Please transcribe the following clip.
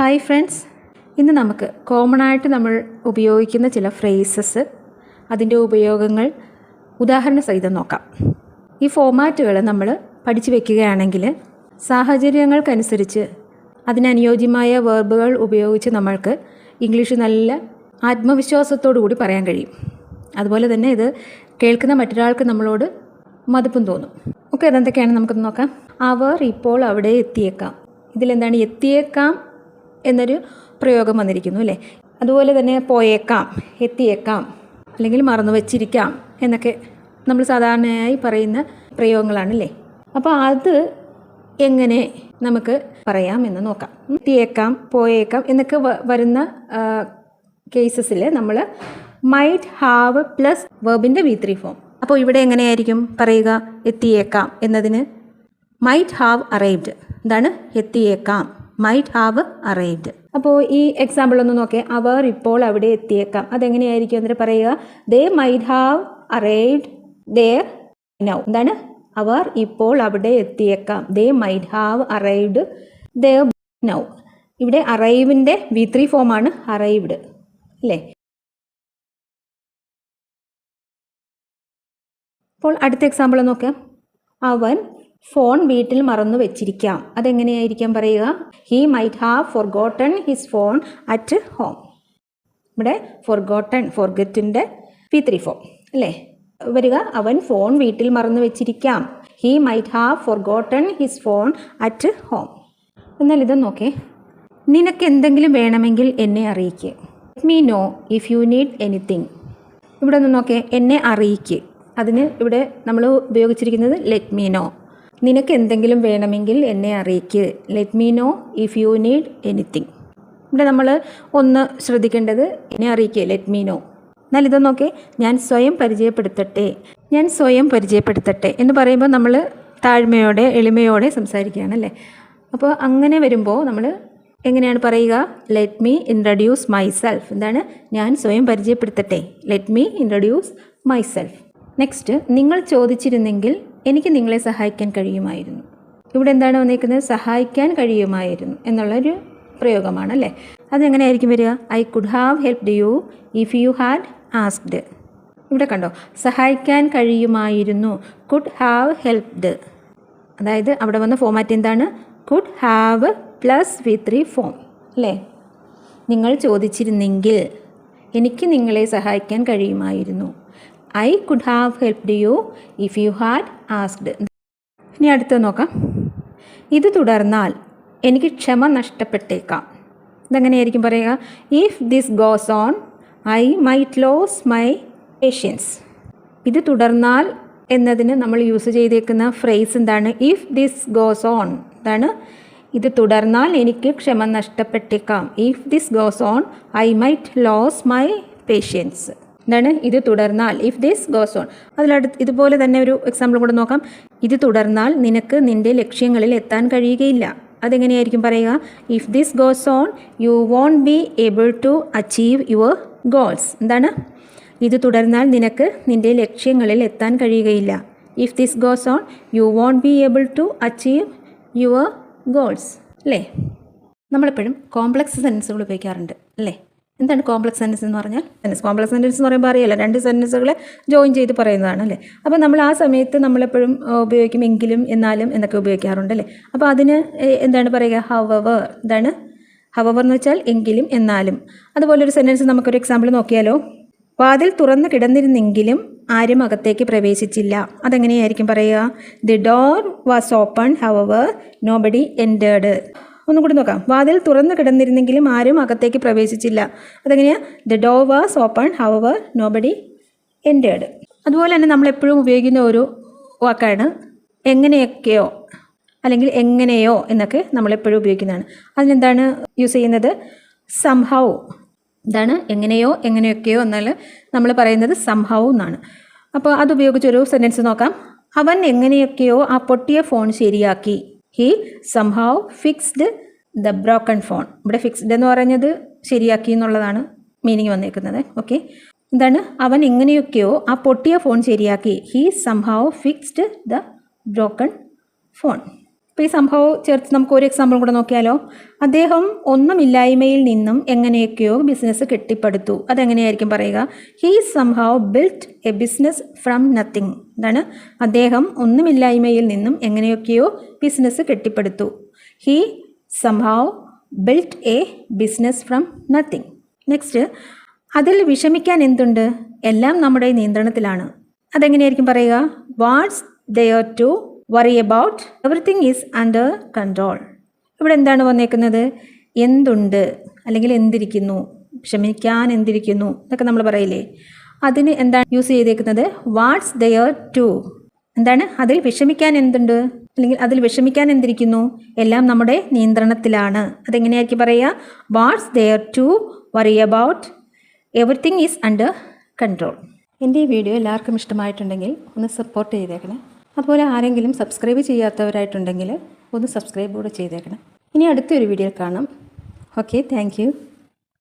Hi friends ഇന്ന് നമുക്ക് common ആയിട്ട് നമ്മൾ ഉപയോഗിക്കുന്ന ചില ഫ്രേസസ് അതിന്റെ ഉപയോഗങ്ങൾ ഉദാഹരണ സഹിതം നോക്കാം. ഈ ഫോമാറ്റുകൾ നമ്മൾ പഠിച്ചു വെക്കുകയാണെങ്കിൽ സാഹചര്യങ്ങൾക്കനുസരിച്ച് അതിനനുയോജ്യമായ വേർബുകൾ ഉപയോഗിച്ച് നമ്മൾക്ക് ഇംഗ്ലീഷ് നല്ല ആത്മവിശ്വാസത്തോടു കൂടി പറയാൻ കഴിയും. അതുപോലെ തന്നെ ഇത് കേൾക്കുന്ന മറ്റൊരാൾക്ക് നമ്മളോട് മതിപ്പും തോന്നും. ഓക്കെ അതെന്തൊക്കെയാണ് നമുക്കൊന്ന് നോക്കാം. അവർ ഇപ്പോൾ അവിടെ എത്തിയേക്കാം. ഇതിലെന്താണ് എത്തിയേക്കാം? എന്നൊരു പ്രയോഗം വന്നിരിക്കുന്നു അല്ലേ? അതുപോലെ തന്നെ പോയേക്കാം എത്തിയേക്കാം അല്ലെങ്കിൽ മറന്നു വച്ചിരിക്കാം എന്നൊക്കെ നമ്മൾ സാധാരണയായി പറയുന്ന പ്രയോഗങ്ങളാണ് അല്ലേ? അപ്പോൾ അത് എങ്ങനെ നമുക്ക് പറയാം എന്ന് നോക്കാം. എത്തിയേക്കാം പോയേക്കാം എന്നൊക്കെ വരുന്ന കേസസിൽ നമ്മൾ മൈറ്റ് ഹാവ് പ്ലസ് വെർബിന്റെ വി ത്രീ ഫോം അപ്പോൾ ഇവിടെ എങ്ങനെയായിരിക്കും പറയുക? എത്തിയേക്കാം എന്നതിന് മൈറ്റ് ഹാവ് അറൈവ്ഡ് എന്താണ്? എത്തിയേക്കാം. മൈറ്റ് ഹാവ് അറൈവ്ഡ് അപ്പോൾ ഈ എക്സാമ്പിൾ ഒന്ന് നോക്കേ. അവർ ഇപ്പോൾ അവിടെ എത്തിയേക്കാം. അതെങ്ങനെയായിരിക്കും എന്നിട്ട് പറയുക? They might have arrived there now എന്താണ്? അവർ ഇപ്പോൾ അവിടെ എത്തിയേക്കാം. They might have arrived there now ഇവിടെ അറൈവിന്റെ വി ത്രീ ഫോമാണ് അറൈവ്ഡ് അല്ലേ? അപ്പോൾ അടുത്ത എക്സാമ്പിൾ നോക്കാം. അവൻ ഫോൺ വീട്ടിൽ മറന്നു വെച്ചിരിക്കാം. അതെങ്ങനെയായിരിക്കാം പറയുക? He might have forgotten his phone at home ഇവിടെ ഫോർഗോട്ടൺ ഫോർഗറ്റിന്റെ പി ത്രീ ഫോം അല്ലേ? വരിക അവൻ ഫോൺ വീട്ടിൽ മറന്നു വെച്ചിരിക്കാം. He might have forgotten his phone at home എന്നാൽ ഇത് നോക്കേ. നിനക്ക് എന്തെങ്കിലും വേണമെങ്കിൽ എന്നെ അറിയിക്കുക me know if you need anything ഇവിടെ ഒന്ന് നോക്കേ. എന്നെ അറിയിക്ക്. അതിന് ഇവിടെ നമ്മൾ ഉപയോഗിച്ചിരിക്കുന്നത് ലെറ്റ് മീ നോ നിനക്ക് എന്തെങ്കിലും വേണമെങ്കിൽ എന്നെ അറിയിക്ക്. Let me know if you need anything ഇവിടെ നമ്മൾ ഒന്ന് ശ്രദ്ധിക്കേണ്ടത് എന്നെ അറിയിക്കുക ലെറ്റ് മീ നോ എന്നാൽ ഇതൊന്നൊക്കെ നോക്കേ ഞാൻ സ്വയം പരിചയപ്പെടുത്തട്ടെ. ഞാൻ സ്വയം പരിചയപ്പെടുത്തട്ടെ എന്ന് പറയുമ്പോൾ നമ്മൾ താഴ്മയോടെ എളിമയോടെ സംസാരിക്കുകയാണ് അല്ലേ? അപ്പോൾ അങ്ങനെ വരുമ്പോൾ നമ്മൾ എങ്ങനെയാണ് പറയുക? ലെറ്റ് മീ ഇൻട്രഡ്യൂസ് മൈസെൽഫ് എന്താണ്? ഞാൻ സ്വയം പരിചയപ്പെടുത്തട്ടെ. Let me introduce myself next നിങ്ങൾ ചോദിച്ചിരുന്നെങ്കിൽ എനിക്ക് നിങ്ങളെ സഹായിക്കാൻ കഴിയുമായിരുന്നു. ഇവിടെ എന്താണ് വന്നിരിക്കുന്നത്? സഹായിക്കാൻ കഴിയുമായിരുന്നു എന്നുള്ളൊരു പ്രയോഗമാണ് അല്ലേ അതെങ്ങനെയായിരിക്കും വരിക? I could have helped you if you had asked ഇവിടെ കണ്ടോ? സഹായിക്കാൻ കഴിയുമായിരുന്നു. കുഡ് ഹാവ് ഹെൽപ്ഡ് അതായത് അവിടെ വന്ന ഫോമാറ്റ് എന്താണ്? Could have plus V three form അല്ലേ? നിങ്ങൾ ചോദിച്ചിരുന്നെങ്കിൽ എനിക്ക് നിങ്ങളെ സഹായിക്കാൻ കഴിയുമായിരുന്നു. I could have helped you if you had asked ഇനി അടുത്ത് നോക്കാം. ഇത് തുടർന്നാൽ എനിക്ക് ക്ഷമ നഷ്ടപ്പെട്ടേക്കാം. ഇതെങ്ങനെയായിരിക്കും പറയുക? If this goes on I might lose my patience ഇത് തുടർന്നാൽ എന്നതിന് നമ്മൾ യൂസ് ചെയ്തേക്കുന്ന ഫ്രേസ് എന്താണ്? ഇഫ് ദിസ് ഗോസ് ഓൺ എന്താണ് ഇത് തുടർന്നാൽ എനിക്ക് ക്ഷമ നഷ്ടപ്പെട്ടേക്കാം. If this goes on I might lose my patience എന്താണ്? ഇത് തുടർന്നാൽ ഇഫ് ദിസ് ഗോസ് ഓൺ അതിലടുത്ത് ഇതുപോലെ തന്നെ ഒരു എക്സാമ്പിൾ കൂടെ നോക്കാം. ഇത് തുടർന്നാൽ നിനക്ക് നിന്റെ ലക്ഷ്യങ്ങളിൽ എത്താൻ കഴിയുകയില്ല. അതെങ്ങനെയായിരിക്കും പറയുക? If this goes on you won't be able to achieve your goals എന്താണ്? ഇത് തുടർന്നാൽ നിനക്ക് നിന്റെ ലക്ഷ്യങ്ങളിൽ എത്താൻ കഴിയുകയില്ല. If this goes on you won't be able to achieve your goals അല്ലേ? നമ്മളെപ്പോഴും കോംപ്ലക്സ് സെൻസുകൾ ഉപയോഗിക്കാറുണ്ട്. അല്ലേ? എന്താണ് കോംപ്ലക്സ് സെന്റൻസ് എന്ന് പറഞ്ഞാൽ? സെന്റൻസ് കോംപ്ലക്സ് സെന്റൻസ് എന്ന് പറയുമ്പോൾ അറിയില്ല രണ്ട് സെന്റൻസുകളെ ജോയിൻ ചെയ്ത് പറയുന്നതാണ് അല്ലേ? അപ്പോൾ നമ്മൾ ആ സമയത്ത് നമ്മളെപ്പോഴും ഉപയോഗിക്കും എങ്കിലും എന്നാലും എന്നൊക്കെ ഉപയോഗിക്കാറുണ്ട് അല്ലേ? അപ്പോൾ അതിന് എന്താണ് പറയുക? ഹവവർ എന്താണ് ഹവവർ എന്ന് വെച്ചാൽ എങ്കിലും എന്നാലും. അതുപോലെ ഒരു സെന്റൻസ് നമുക്കൊരു എക്സാമ്പിൾ നോക്കിയാലോ. വാതിൽ തുറന്ന് കിടന്നിരുന്നെങ്കിലും ആരും അകത്തേക്ക് പ്രവേശിച്ചില്ല. അതെങ്ങനെയായിരിക്കും പറയുക? The door was open however nobody entered ഒന്നും കൂടി നോക്കാം. വാതിൽ തുറന്നു കിടന്നിരുന്നെങ്കിലും ആരും അകത്തേക്ക് പ്രവേശിച്ചില്ല. അതെങ്ങനെയാണ് the door was open however nobody entered അതുപോലെ തന്നെ നമ്മൾ എപ്പോഴും ഉപയോഗിക്കുന്ന ഒരു വാക്കാണ് എങ്ങനെയൊക്കെയോ അല്ലെങ്കിൽ എങ്ങനെയോ എന്നൊക്കെ നമ്മളെപ്പോഴും ഉപയോഗിക്കുന്നതാണ്. അതിനെന്താണ് യൂസ് ചെയ്യുന്നത്? സംഹൗ ഇതാണ് എങ്ങനെയോ എങ്ങനെയൊക്കെയോ എന്നാൽ നമ്മൾ പറയുന്നത് സംഹൗ എന്നാണ്. അപ്പോൾ അതുപയോഗിച്ചൊരു സെന്റൻസ് നോക്കാം. അവൻ എങ്ങനെയൊക്കെയോ ആ പൊട്ടിയ ഫോൺ ശരിയാക്കി. He somehow fixed the broken phone ഇവിടെ ഫിക്സ്ഡ് എന്ന് പറഞ്ഞത് ശരിയാക്കി എന്നുള്ളതാണ് മീനിങ് വന്നേക്കുന്നത്. ഓക്കെ എന്താണ്? അവൻ എങ്ങനെയൊക്കെയോ ആ പൊട്ടിയ ഫോൺ ശരിയാക്കി. He somehow fixed the broken phone അപ്പോൾ ഈ സംഭവം ചേർത്ത് നമുക്ക് ഒരു എക്സാമ്പിൾ കൂടെ നോക്കിയാലോ. അദ്ദേഹം ഒന്നുമില്ലായ്മയിൽ നിന്നും എങ്ങനെയൊക്കെയോ ബിസിനസ് കെട്ടിപ്പടുത്തു. അതെങ്ങനെയായിരിക്കും പറയുക? He somehow built a business from nothing എന്താണ് അദ്ദേഹം ഒന്നുമില്ലായ്മയിൽ നിന്നും എങ്ങനെയൊക്കെയോ business കെട്ടിപ്പടുത്തു. He somehow built a business from nothing next അതിൽ വിഷമിക്കാൻ എന്തുണ്ട്? എല്ലാം നമ്മുടെ നിയന്ത്രണത്തിലാണ്. അതെങ്ങനെയായിരിക്കും പറയുക? What's there to worry about everything is under control ഇവിടെ എന്താണ് വന്നേക്കുന്നത്? എന്തുണ്ട്? അല്ലെങ്കിൽ എന്തിരിക്കുന്നു? ക്ഷമിക്കാൻ എന്തിരിക്കുന്നു? എന്നൊക്കെ നമ്മൾ പറയില്ലേ? അതിന് എന്താണ് യൂസ് ചെയ്തേക്കുന്നത്? വാട്ട്സ് ദയർ ടു എന്താണ്? അതിൽ വിഷമിക്കാൻ എന്തുണ്ട്? അല്ലെങ്കിൽ അതിൽ വിഷമിക്കാൻ എന്തിരിക്കുന്നു? എല്ലാം നമ്മുടെ നിയന്ത്രണത്തിലാണ്. അതെങ്ങനെയായിരിക്കും പറയുക? What's there to worry about everything is under control എന്റെ ഈ വീഡിയോ എല്ലാവർക്കും ഇഷ്ടമായിട്ടുണ്ടെങ്കിൽ ഒന്ന് സപ്പോർട്ട് ചെയ്തേക്കണം. അതുപോലെ ആരെങ്കിലും സബ്സ്ക്രൈബ് ചെയ്യാത്തവരായിട്ടുണ്ടെങ്കിൽ ഒന്ന് സബ്സ്ക്രൈബ് കൂടെ ചെയ്തേക്കണം. ഇനി അടുത്തൊരു വീഡിയോ കാണാം. Okay thank